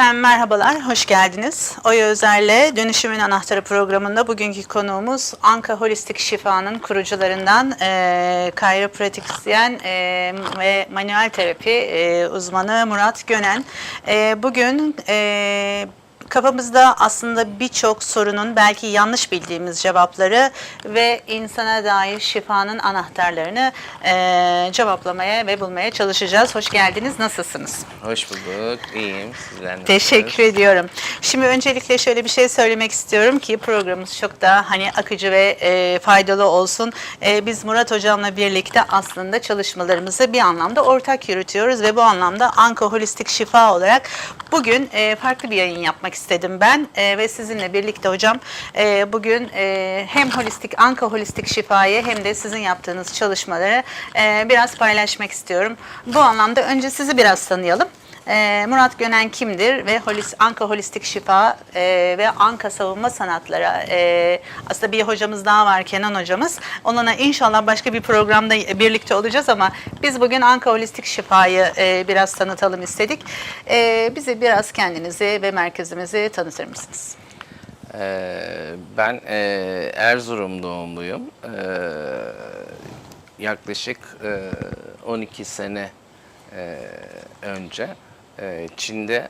Efendim merhabalar, hoş geldiniz. Oya Özer'le Dönüşümün Anahtarı programında bugünkü konuğumuz Anka Holistik Şifa'nın kurucularından e, kayropratisyen e, ve manuel terapi e, uzmanı Murat Gönen. E, bugün e, Kafamızda aslında birçok sorunun belki yanlış bildiğimiz cevapları ve insana dair şifanın anahtarlarını e, cevaplamaya ve bulmaya çalışacağız. Hoş geldiniz, nasılsınız? Hoş bulduk. İyiyim. Sizler nasılsınız? Teşekkür ediyorum. Şimdi öncelikle şöyle bir şey söylemek istiyorum ki programımız çok daha hani akıcı ve e, faydalı olsun. E, biz Murat Hocam'la birlikte aslında çalışmalarımızı bir anlamda ortak yürütüyoruz ve bu anlamda Anka Holistik Şifa olarak bugün e, farklı bir yayın yapmak istedim ben E, ve sizinle birlikte hocam e, bugün e, hem holistik Anka Holistik Şifa'yı hem de sizin yaptığınız çalışmaları e, biraz paylaşmak istiyorum. Bu anlamda önce sizi biraz tanıyalım. Ee, Murat Gönen kimdir ve Holis, Anka Holistik Şifa e, ve Anka Savunma Sanatları e, aslında bir hocamız daha var Kenan hocamız. Onunla inşallah başka bir programda birlikte olacağız ama biz bugün Anka Holistik Şifa'yı e, biraz tanıtalım istedik. E, bize biraz kendinizi ve merkezimizi tanıtır mısınız? Ee, ben e, Erzurum doğumluyum. Ee, yaklaşık e, 12 sene e, önce e, Çin'de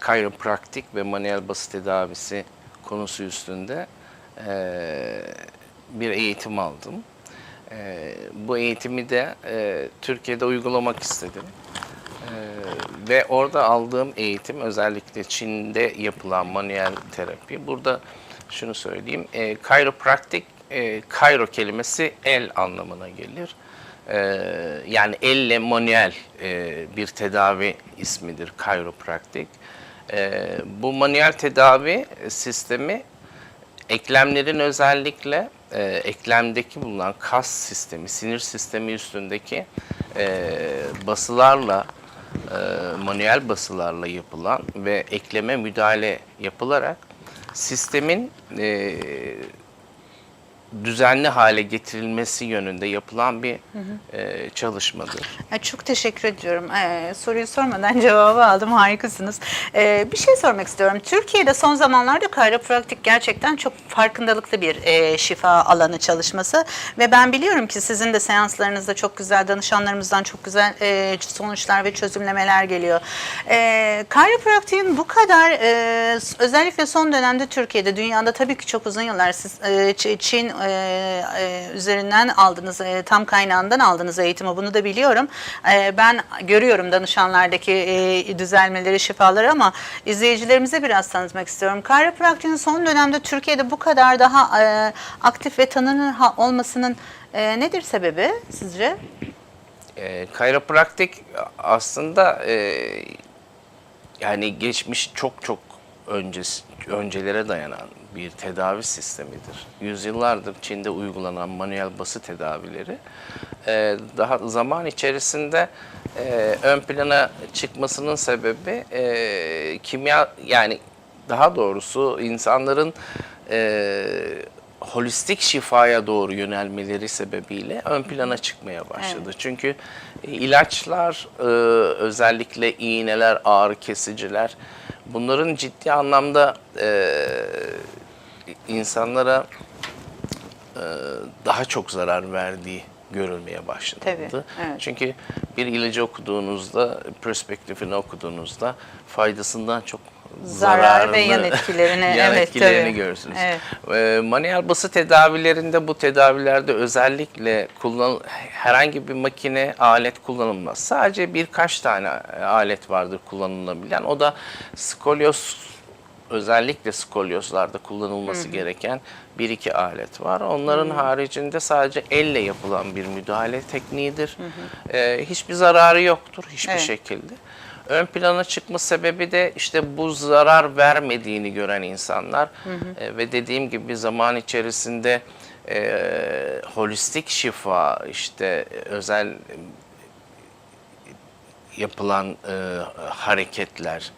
kayropraktik ve manuel bası tedavisi konusu üstünde e, bir eğitim aldım. E, bu eğitimi de e, Türkiye'de uygulamak istedim. Ee, ve orada aldığım eğitim özellikle Çin'de yapılan manuel terapi. Burada şunu söyleyeyim. E, kayropraktik, e, kayro kelimesi el anlamına gelir. E, yani elle manuel e, bir tedavi ismidir kayropraktik. E, bu manuel tedavi sistemi eklemlerin özellikle e, eklemdeki bulunan kas sistemi, sinir sistemi üstündeki e, basılarla, manuel basılarla yapılan ve ekleme müdahale yapılarak sistemin düzenli hale getirilmesi yönünde yapılan bir e, çalışmadır. Ya çok teşekkür ediyorum. Ee, soruyu sormadan cevabı aldım. Harikasınız. Ee, bir şey sormak istiyorum. Türkiye'de son zamanlarda kayropraktik gerçekten çok farkındalıklı bir e, şifa alanı çalışması ve ben biliyorum ki sizin de seanslarınızda çok güzel danışanlarımızdan çok güzel e, sonuçlar ve çözümlemeler geliyor. E, kayropraktiğin bu kadar e, özellikle son dönemde Türkiye'de, dünyada tabii ki çok uzun yıllar siz e, Çin e, e, üzerinden aldınız, e, tam kaynağından aldınız eğitimi. Bunu da biliyorum. E, ben görüyorum danışanlardaki e, düzelmeleri, şifaları ama izleyicilerimize biraz tanıtmak istiyorum. Kayropraktiğin son dönemde Türkiye'de bu kadar daha e, aktif ve tanınır olmasının e, nedir sebebi sizce? E, kayropraktik aslında e, yani geçmiş çok çok öncesi, öncelere dayanan bir tedavi sistemidir. Yüzyıllardır Çin'de uygulanan manuel bası tedavileri e, daha zaman içerisinde e, ön plana çıkmasının sebebi e, kimya yani daha doğrusu insanların e, holistik şifaya doğru yönelmeleri sebebiyle ön plana çıkmaya başladı. Çünkü e, ilaçlar, e, özellikle iğneler, ağrı kesiciler bunların ciddi anlamda e, insanlara e, daha çok zarar verdiği görülmeye başladı. Tabii, evet. Çünkü bir ilacı okuduğunuzda, perspektifini okuduğunuzda faydasından çok Zarar ve yan etkilerini, yan evet, etkilerini tabii. görürsünüz. Evet. Ee, manuel bası tedavilerinde bu tedavilerde özellikle kullan herhangi bir makine, alet kullanılmaz. Sadece birkaç tane alet vardır kullanılabilen. O da skolyoz özellikle skolyozlarda kullanılması gereken bir iki alet var. Onların haricinde sadece elle yapılan bir müdahale tekniğidir. Ee, hiçbir zararı yoktur hiçbir Evet. şekilde. Ön plana çıkma sebebi de işte bu zarar vermediğini gören insanlar. E, ve dediğim gibi zaman içerisinde e, holistik şifa işte özel yapılan e, hareketler,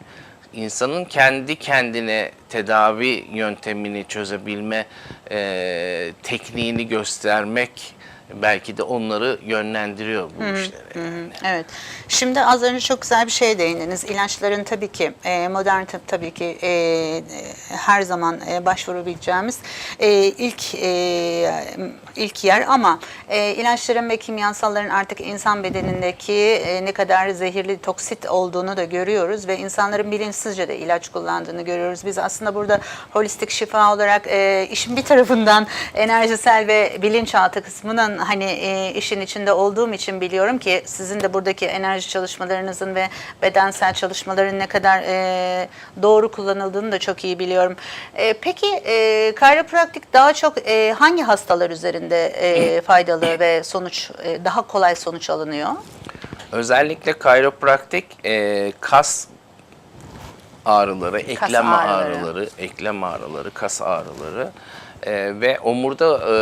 insanın kendi kendine tedavi yöntemini çözebilme e, tekniğini göstermek belki de onları yönlendiriyor bu işlere. yani. Evet. Şimdi az önce çok güzel bir şey değindiniz. İlaçların tabii ki e, modern tıp tabii ki e, e, her zaman e, başvurabileceğimiz e, ilk e, ilk yer ama e, ilaçların ve kimyasalların artık insan bedenindeki e, ne kadar zehirli toksit olduğunu da görüyoruz ve insanların bilinçsizce de ilaç kullandığını görüyoruz. Biz aslında burada holistik şifa olarak e, işin bir tarafından enerjisel ve bilinçaltı kısmının hani e, işin içinde olduğum için biliyorum ki sizin de buradaki enerji çalışmalarınızın ve bedensel çalışmaların ne kadar e, doğru kullanıldığını da çok iyi biliyorum. E, peki e, kayropraktik daha çok e, hangi hastalar üzerinde e, faydalı ve sonuç e, daha kolay sonuç alınıyor? Özellikle kayropraktik e, kas ağrıları, eklem ağrıları. ağrıları, eklem ağrıları, kas ağrıları e, ve omurda e,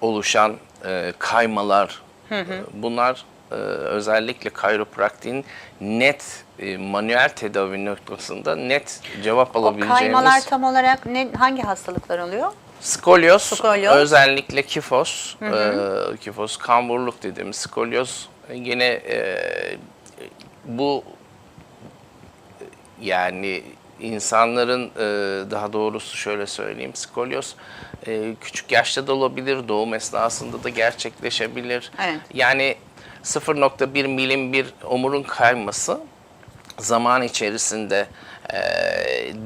oluşan e, kaymalar e, bunlar e, özellikle kayropraktiğin net e, manuel tedavi noktasında net cevap O alabileceğimiz kaymalar tam olarak ne, hangi hastalıklar oluyor? Skolyoz, Skolyoz. özellikle kifos, e, kifos, kamburluk dediğimiz skolyoz e, yine e, bu e, yani insanların e, daha doğrusu şöyle söyleyeyim skolyoz e, küçük yaşta da olabilir, doğum esnasında da gerçekleşebilir. Evet. Yani 0.1 milim bir omurun kayması zaman içerisinde e,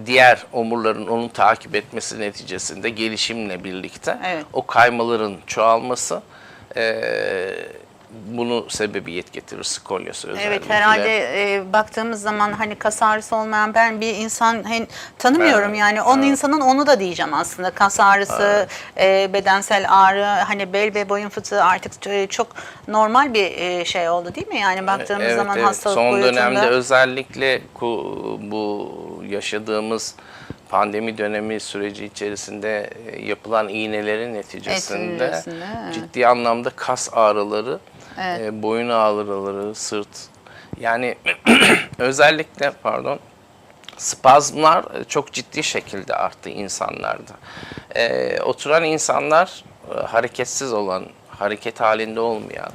diğer omurların onu takip etmesi neticesinde gelişimle birlikte Evet. o kaymaların çoğalması e, bunu sebebiyet getirir skolyoz özellikle. Evet herhalde e, baktığımız zaman hani kas ağrısı olmayan ben bir insan hani, tanımıyorum Evet, yani onun insanın onu da diyeceğim aslında kas ağrısı, e, bedensel ağrı hani bel ve boyun fıtığı artık e, çok normal bir e, şey oldu değil mi? Yani baktığımız Evet, zaman evet. hastalık Son boyutunda. dönemde özellikle bu yaşadığımız pandemi dönemi süreci içerisinde e, yapılan iğnelerin neticesinde evet. ciddi anlamda kas ağrıları, Evet. e, boyun ağrıları, sırt yani özellikle pardon spazmlar e, çok ciddi şekilde arttı insanlarda. E, oturan insanlar e, hareketsiz olan, hareket halinde olmayan,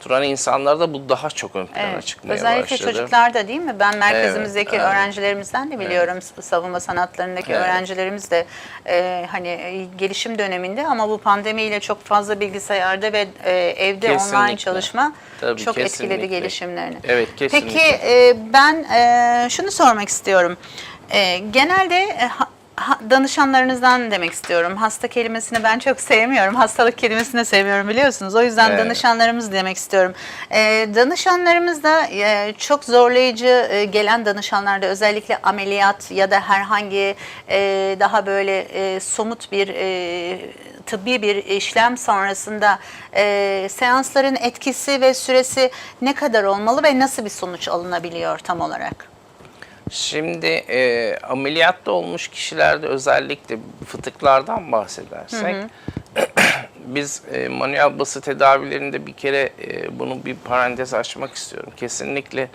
oturan insanlarda bu daha çok ön plana Evet, çıkmaya Özellikle başladı. çocuklarda değil mi? Ben merkezimizdeki Evet, evet. öğrencilerimizden de biliyorum s- savunma sanatlarındaki Evet. öğrencilerimiz de e, hani e, gelişim döneminde ama bu pandemiyle çok fazla bilgisayarda ve e, evde online Kesinlikle. çalışma Tabii, çok kesinlikle. etkiledi gelişimlerini. Evet, kesinlikle. Peki e, ben e, şunu sormak istiyorum. E, genelde e, danışanlarınızdan demek istiyorum. Hasta kelimesini ben çok sevmiyorum. Hastalık kelimesini sevmiyorum biliyorsunuz. O yüzden Evet. danışanlarımız demek istiyorum. E, danışanlarımız da e, çok zorlayıcı e, gelen danışanlarda özellikle ameliyat ya da herhangi e, daha böyle e, somut bir e, tıbbi bir işlem sonrasında e, seansların etkisi ve süresi ne kadar olmalı ve nasıl bir sonuç alınabiliyor tam olarak? Şimdi e, ameliyatta olmuş kişilerde özellikle fıtıklardan bahsedersek biz e, manuel bası tedavilerinde bir kere e, bunu bir parantez açmak istiyorum. Kesinlikle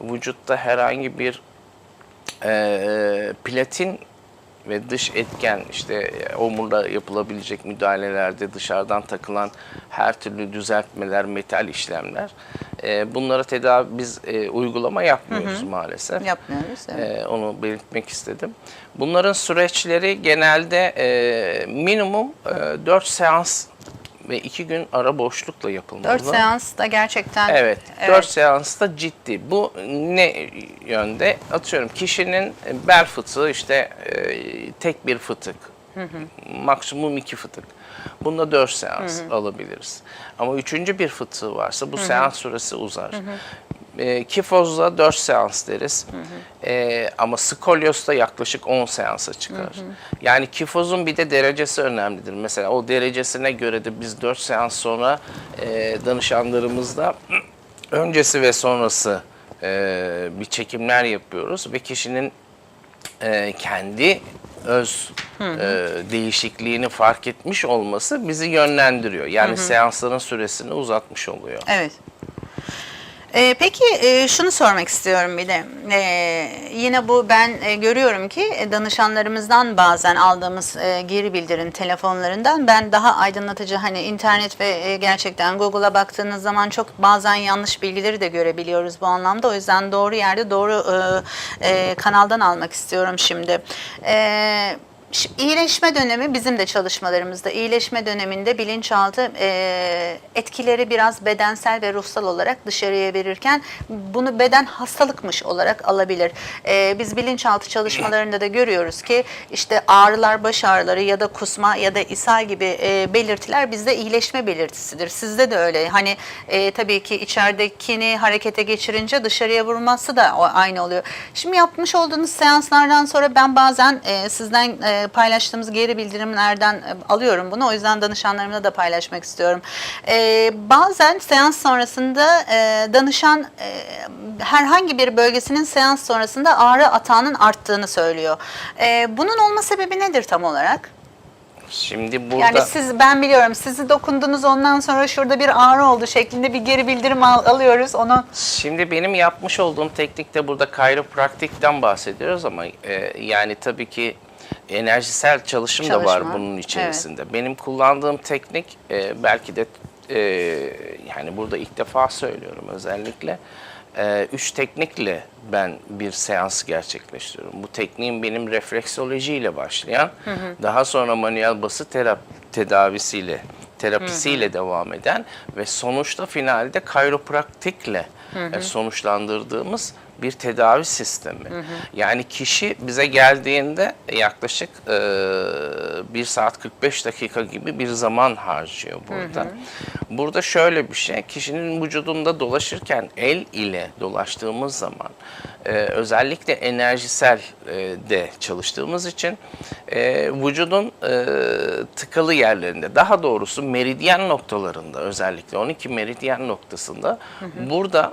vücutta herhangi bir e, platin ve dış etken işte e, omurda yapılabilecek müdahalelerde dışarıdan takılan her türlü düzeltmeler, metal işlemler e, bunlara tedavi biz e, uygulama yapmıyoruz maalesef. Yapmıyoruz. Evet. Ee, onu belirtmek istedim. Bunların süreçleri genelde e, minimum e, 4 seans ve 2 gün ara boşlukla yapılmalı. 4 seans da gerçekten Evet, 4 seans da ciddi. Bu ne yönde? Atıyorum kişinin bel fıtığı işte e, tek bir fıtık. Maksimum iki fıtık. Bunda 4 seans alabiliriz. Ama üçüncü bir fıtığı varsa bu seans süresi uzar. E, kifozda 4 seans deriz. E, ama skolyozda yaklaşık 10 seansa çıkar. Yani kifozun bir de derecesi önemlidir. Mesela o derecesine göre de biz 4 seans sonra e, danışanlarımızda öncesi ve sonrası e, bir çekimler yapıyoruz ve kişinin e, kendi öz e, değişikliğini fark etmiş olması bizi yönlendiriyor. Yani seansların süresini uzatmış oluyor. Evet. Ee, peki e, şunu sormak istiyorum bir de. Ee, yine bu ben e, görüyorum ki e, danışanlarımızdan bazen aldığımız e, geri bildirim telefonlarından ben daha aydınlatıcı hani internet ve e, gerçekten Google'a baktığınız zaman çok bazen yanlış bilgileri de görebiliyoruz bu anlamda. O yüzden doğru yerde doğru e, e, kanaldan almak istiyorum şimdi. Ee, Şi- İyileşme dönemi bizim de çalışmalarımızda iyileşme döneminde bilinçaltı e, etkileri biraz bedensel ve ruhsal olarak dışarıya verirken bunu beden hastalıkmış olarak alabilir. E, biz bilinçaltı çalışmalarında da görüyoruz ki işte ağrılar, baş ağrıları ya da kusma ya da ishal gibi e, belirtiler bizde iyileşme belirtisidir. Sizde de öyle. Hani e, tabii ki içeridekini harekete geçirince dışarıya vurması da aynı oluyor. Şimdi yapmış olduğunuz seanslardan sonra ben bazen e, sizden e, paylaştığımız geri bildirimlerden e, alıyorum bunu. O yüzden danışanlarımla da paylaşmak istiyorum. E, bazen seans sonrasında e, danışan e, herhangi bir bölgesinin seans sonrasında ağrı atağının arttığını söylüyor. E, bunun olma sebebi nedir tam olarak? Şimdi burada Yani siz ben biliyorum sizi dokundunuz ondan sonra şurada bir ağrı oldu şeklinde bir geri bildirim al- alıyoruz. Onu Şimdi benim yapmış olduğum teknikte burada kayropraktikten bahsediyoruz ama e, yani tabii ki enerjisel çalışım, da var Çalışma, bunun içerisinde. Benim kullandığım teknik e, belki de e, yani burada ilk defa söylüyorum özellikle e, üç teknikle ben bir seans gerçekleştiriyorum. Bu tekniğin benim refleksolojiyle başlayan, daha sonra manuel bası terap tedavisiyle terapisiyle devam eden ve sonuçta finalde kayropraktikle e, sonuçlandırdığımız bir tedavi sistemi. Yani kişi bize geldiğinde yaklaşık e, 1 saat 45 dakika gibi bir zaman harcıyor burada. Burada şöyle bir şey, kişinin vücudunda dolaşırken el ile dolaştığımız zaman e, özellikle enerjisel e, de çalıştığımız için e, vücudun e, tıkalı yerlerinde, daha doğrusu meridyen noktalarında özellikle 12 meridyen noktasında burada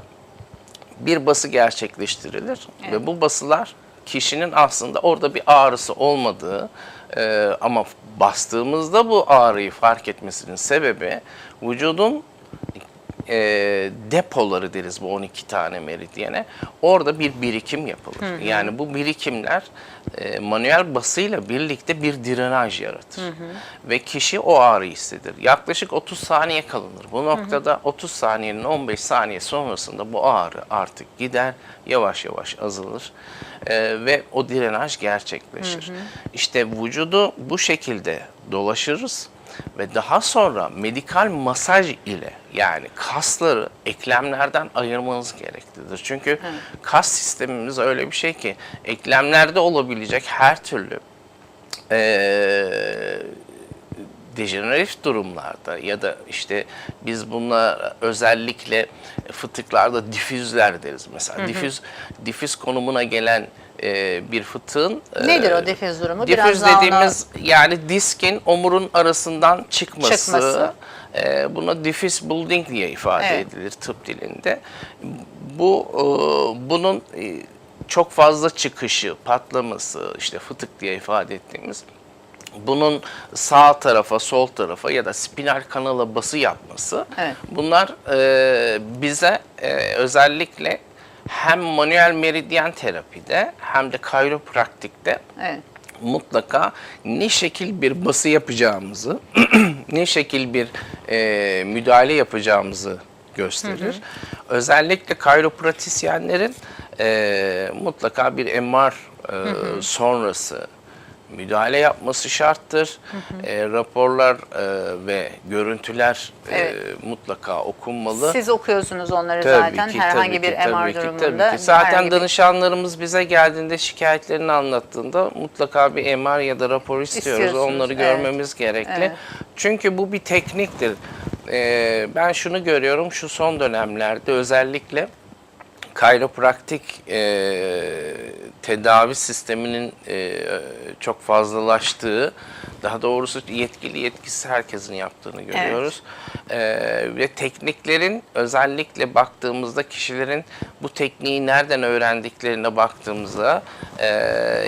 bir bası gerçekleştirilir. Ve bu basılar kişinin aslında orada bir ağrısı olmadığı e, ama bastığımızda bu ağrıyı fark etmesinin sebebi vücudun e, depoları deriz bu 12 tane meridyene. Orada bir birikim yapılır. Yani bu birikimler e, manuel basıyla birlikte bir drenaj yaratır. Ve kişi o ağrıyı hisseder. Yaklaşık 30 saniye kalınır. Bu noktada 30 saniyenin 15 saniye sonrasında bu ağrı artık gider, yavaş yavaş azalır e, ve o drenaj gerçekleşir. İşte vücudu bu şekilde dolaşırız ve daha sonra medikal masaj ile yani kasları eklemlerden ayırmanız gereklidir. Çünkü kas sistemimiz öyle bir şey ki eklemlerde olabilecek her türlü eee dejeneratif durumlarda ya da işte biz bunlar özellikle fıtıklarda difüzler deriz mesela. Difüz difüz konumuna gelen e, bir fıtığın e, nedir o difüz durumu? Difüz ona- dediğimiz yani diskin omurun arasından çıkması. Çıkması. e, buna diffuse building diye ifade Evet. edilir tıp dilinde. Bu e, bunun e, çok fazla çıkışı, patlaması, işte fıtık diye ifade ettiğimiz bunun sağ tarafa, sol tarafa ya da spinal kanala bası yapması. Evet. Bunlar e, bize e, özellikle hem manuel meridyen terapide hem de kayropraktikte Evet. mutlaka ne şekil bir bası yapacağımızı, ne şekil bir e, müdahale yapacağımızı gösterir. Özellikle kayropratisyenlerin e, mutlaka bir MR e, sonrası müdahale yapması şarttır. E, raporlar e, ve görüntüler e, Evet. mutlaka okunmalı. Siz okuyorsunuz onları Tabii zaten ki, herhangi tabii bir ki, MR ki, durumunda. tabii ki. Zaten herhangi bir- danışanlarımız bize geldiğinde şikayetlerini anlattığında mutlaka bir MR ya da rapor istiyoruz. Onları evet. görmemiz gerekli. Evet. Çünkü bu bir tekniktir. Ee, ben şunu görüyorum şu son dönemlerde özellikle kayropraktik e, tedavi sisteminin e, çok fazlalaştığı daha doğrusu yetkili yetkisiz herkesin yaptığını görüyoruz. Ee, ve tekniklerin özellikle baktığımızda kişilerin bu tekniği nereden öğrendiklerine baktığımızda e,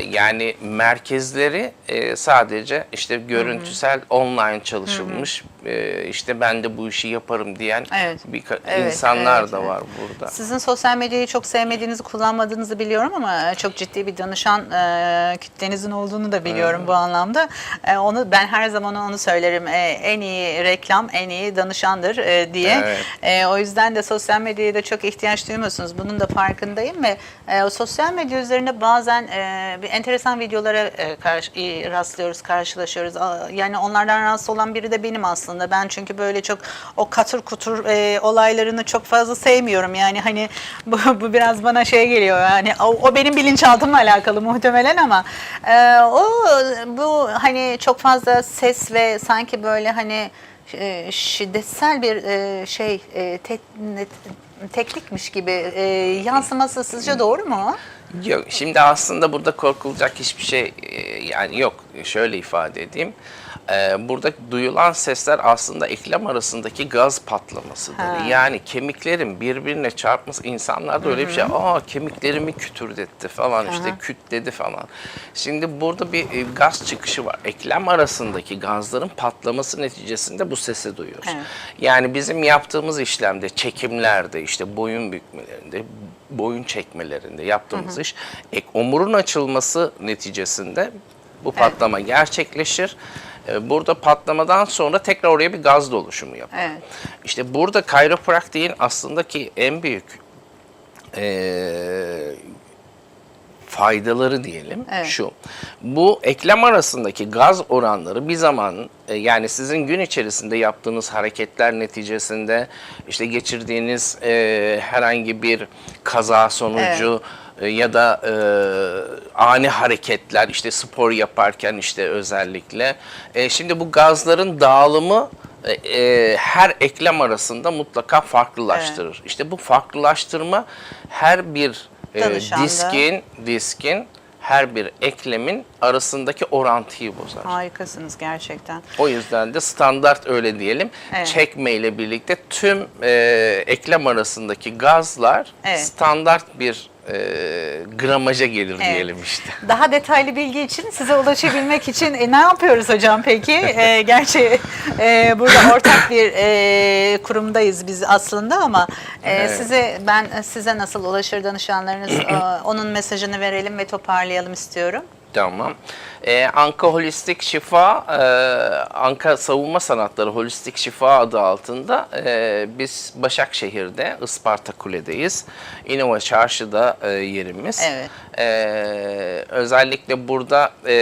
yani merkezleri e, sadece işte görüntüsel online çalışılmış e, işte ben de bu işi yaparım diyen Evet. birka- Evet, insanlar evet, da evet. var burada. Sizin sosyal medyayı çok sevmediğinizi, kullanmadığınızı biliyorum ama çok ciddi bir danışan e, kitlenizin olduğunu da biliyorum bu anlamda. E, onu ben her zaman onu söylerim. E, en iyi reklam, en iyi danışandır e, diye. Evet. E, o yüzden de sosyal medyaya da çok ihtiyaç duymuyorsunuz. Bunun da farkındayım ve e, o sosyal medya üzerinde bazen e, bir enteresan videolara e, karşı, e, rastlıyoruz, karşılaşıyoruz. A- Yani onlardan rahatsız olan biri de benim aslında. Ben çünkü böyle çok o katır kutur e, olaylarını çok fazla sevmiyorum. Yani hani bu, bu biraz bana şey geliyor. Yani o, o benim bilinçaltımla alakalı muhtemelen ama e, o bu hani çok fazla ses ve sanki böyle hani e, şiddetsel bir e, şey e, te- ne- teknikmiş gibi e, yansıması sizce doğru mu? Yok, şimdi aslında burada korkulacak hiçbir şey e, yani yok. Şöyle ifade edeyim. E, Burada duyulan sesler aslında eklem arasındaki gaz patlamasıdır. Ha. Yani kemiklerin birbirine çarpması insanlarda öyle bir şey. Aa kemiklerimi kütürdetti falan işte Aha. kütledi falan. Şimdi burada bir e, gaz çıkışı var. Eklem arasındaki gazların patlaması neticesinde bu sesi duyuyoruz. Evet. Yani bizim yaptığımız işlemde, çekimlerde, işte boyun bükmelerinde, boyun çekmelerinde yaptığımız iş, ek, omurun açılması neticesinde bu patlama gerçekleşir. Ee, Burada patlamadan sonra tekrar oraya bir gaz doluşumu yapar. Evet. İşte burada kayropraktiğin aslında ki en büyük eee, faydaları diyelim Evet. şu. Bu eklem arasındaki gaz oranları bir zaman e, yani sizin gün içerisinde yaptığınız hareketler neticesinde işte geçirdiğiniz e, herhangi bir kaza sonucu e, ya da e, ani hareketler işte spor yaparken işte özellikle E, şimdi bu gazların dağılımı e, e, her eklem arasında mutlaka farklılaştırır. İşte bu farklılaştırma her bir e, diskin diskin her bir eklemin arasındaki orantıyı bozar. Harikasınız gerçekten. O yüzden de standart öyle diyelim. Evet. Çekme ile birlikte tüm e, eklem arasındaki gazlar Evet. standart bir e, gramaja gelir Evet. diyelim işte. Daha detaylı bilgi için size ulaşabilmek için e, ne yapıyoruz hocam peki? E, gerçi e, burada ortak bir e, kurumdayız biz aslında ama e, Evet. size ben size nasıl ulaşır danışanlarınız e, onun mesajını verelim ve toparlayalım istiyorum. Tamam. Ee, Anka Holistik Şifa, e, Anka Savunma Sanatları Holistik Şifa adı altında e, biz Başakşehir'de Isparta Kule'deyiz. İnova Çarşı'da e, yerimiz. Evet. E, özellikle burada e,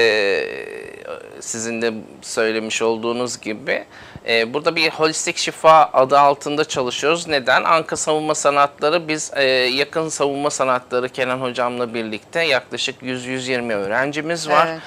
sizin de söylemiş olduğunuz gibi e, burada bir holistik şifa adı altında çalışıyoruz. Neden? Anka Savunma Sanatları biz e, yakın savunma sanatları Kenan hocamla birlikte yaklaşık 100-120 öğrencimiz var. Evet.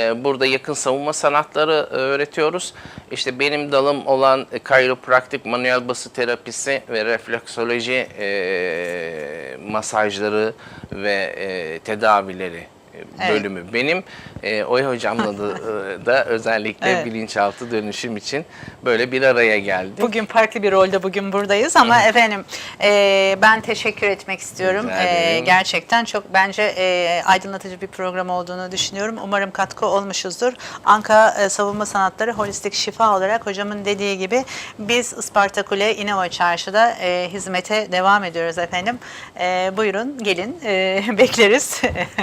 E, burada yakın savunma sanatları e, öğretiyoruz. İşte benim dalım olan kayropraktik, manuel bası terapisi ve refleksoloji e, masajları ve e, tedavileri e, Evet. bölümü benim. E, Oya hocamla da, e, da özellikle Evet. bilinçaltı dönüşüm için böyle bir araya geldim. Bugün farklı bir rolde bugün buradayız ama efendim e, ben teşekkür etmek istiyorum. E, gerçekten çok bence e, aydınlatıcı bir program olduğunu düşünüyorum. Umarım katkı olmuşuzdur. Anka e, Savunma Sanatları Holistik Şifa olarak hocamın dediği gibi biz Isparta Kule İnova Çarşı'da e, hizmete devam ediyoruz efendim. E, buyurun gelin e, bekleriz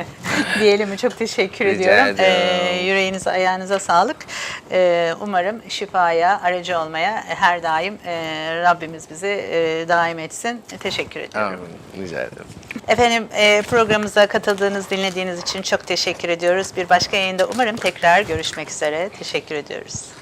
diyelim? Çok teşekkür Rica ediyorum. ediyorum. yüreğinize ayağınıza sağlık. E, umarım şifaya aracı olmaya her daim e, Rabbimiz bizi e, daim etsin. Teşekkür ediyorum. Amin. Rica ederim. Efendim e, programımıza katıldığınız, dinlediğiniz için çok teşekkür ediyoruz. Bir başka yayında umarım tekrar görüşmek üzere. Teşekkür ediyoruz.